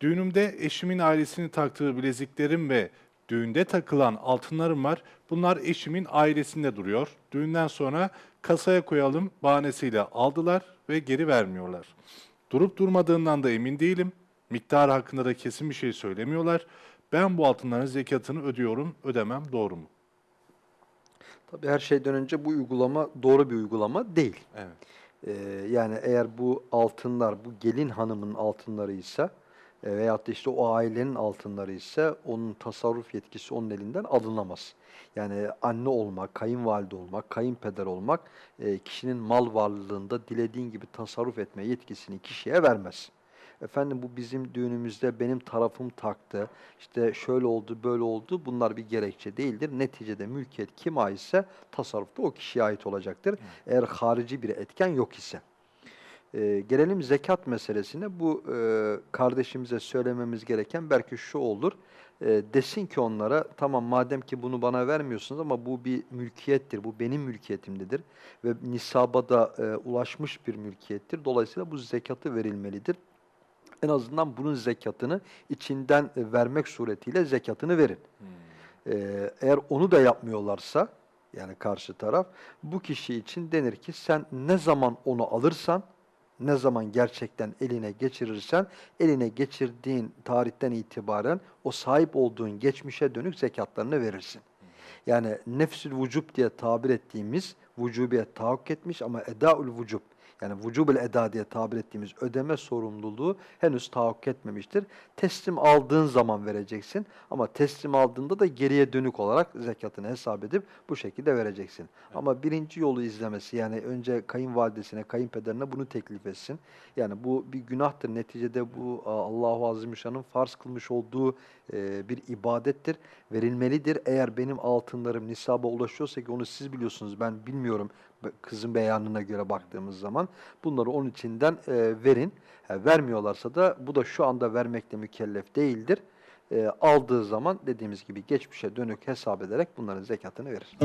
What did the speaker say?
Düğünümde eşimin ailesini taktığı bileziklerim ve düğünde takılan altınlarım var. Bunlar eşimin ailesinde duruyor. Düğünden sonra kasaya koyalım bahanesiyle aldılar ve geri vermiyorlar. Durup durmadığından da emin değilim. Miktar hakkında da kesin bir şey söylemiyorlar. Ben bu altınların zekatını ödüyorum, ödemem doğru mu? Tabii her şeyden önce bu uygulama doğru bir uygulama değil. Evet. Ee, yani eğer bu altınlar, bu gelin hanımın altınları ise e, veyahut da işte o ailenin altınları ise onun tasarruf yetkisi onun elinden alınamaz. Yani anne olmak, kayınvalide olmak, kayınpeder olmak e, kişinin mal varlığında dilediğin gibi tasarruf etme yetkisini kişiye vermez. Efendim bu bizim düğünümüzde benim tarafım taktı, işte şöyle oldu, böyle oldu bunlar bir gerekçe değildir. Neticede mülkiyet kime aitse tasarrufta o kişiye ait olacaktır. Eğer harici bir etken yok ise. Ee, gelelim zekat meselesine. Bu e, kardeşimize söylememiz gereken belki şu olur. E, desin ki onlara tamam madem ki bunu bana vermiyorsunuz ama bu bir mülkiyettir. Bu benim mülkiyetimdedir. Ve nisaba da e, ulaşmış bir mülkiyettir. Dolayısıyla bu zekatı verilmelidir. En azından bunun zekatını içinden e, vermek suretiyle zekatını verin. Ee, eğer onu da yapmıyorlarsa yani karşı taraf bu kişi için denir ki sen ne zaman onu alırsan ne zaman gerçekten eline geçirirsen eline geçirdiğin tarihten itibaren o sahip olduğun geçmişe dönük zekatlarını verirsin. Yani nefsül vücub diye tabir ettiğimiz vücubiyet tahakkuk etmiş ama edaül vücub yani vücubul eda diye tabir ettiğimiz ödeme sorumluluğu henüz tahakkuk etmemiştir. Teslim aldığın zaman vereceksin ama teslim aldığında da geriye dönük olarak zekatını hesap edip bu şekilde vereceksin. Ama birinci yolu izlemesi yani önce kayınvalidesine, kayınpederine bunu teklif etsin. Yani bu bir günahtır. Neticede bu Allahu Azimüşşan'ın farz kılmış olduğu e, bir ibadettir. Verilmelidir. Eğer benim altınlarım nisaba ulaşıyorsa ki onu siz biliyorsunuz ben bilmiyorum be- kızın beyanına göre baktığımız zaman bunları onun içinden e, verin. Ha, vermiyorlarsa da bu da şu anda vermekle mükellef değildir. E, aldığı zaman dediğimiz gibi geçmişe dönük hesap ederek bunların zekatını verir.